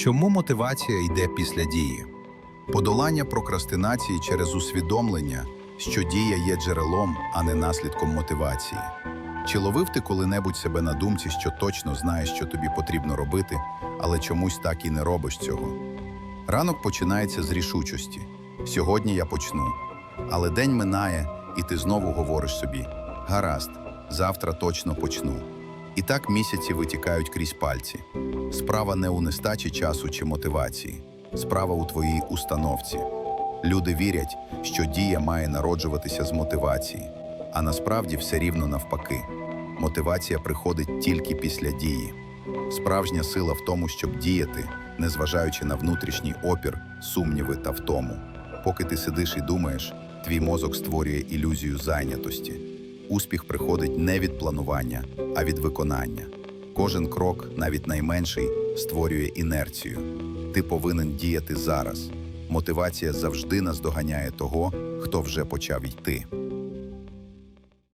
Чому мотивація йде після дії? Подолання прокрастинації через усвідомлення, що дія є джерелом, а не наслідком мотивації. Чи ловив ти коли-небудь себе на думці, що точно знаєш, що тобі потрібно робити, але чомусь так і не робиш цього? Ранок починається з рішучості. Сьогодні я почну. Але день минає, і ти знову говориш собі: гаразд, завтра точно почну. І так місяці витікають крізь пальці. Справа не у нестачі часу чи мотивації, справа у твоїй установці. Люди вірять, що дія має народжуватися з мотивації, а насправді все рівно навпаки. Мотивація приходить тільки після дії. Справжня сила в тому, щоб діяти, незважаючи на внутрішній опір, сумніви та втому. Поки ти сидиш і думаєш, твій мозок створює ілюзію зайнятості. Успіх приходить не від планування, а від виконання. Кожен крок, навіть найменший, створює інерцію. Ти повинен діяти зараз. Мотивація завжди наздоганяє того, хто вже почав йти.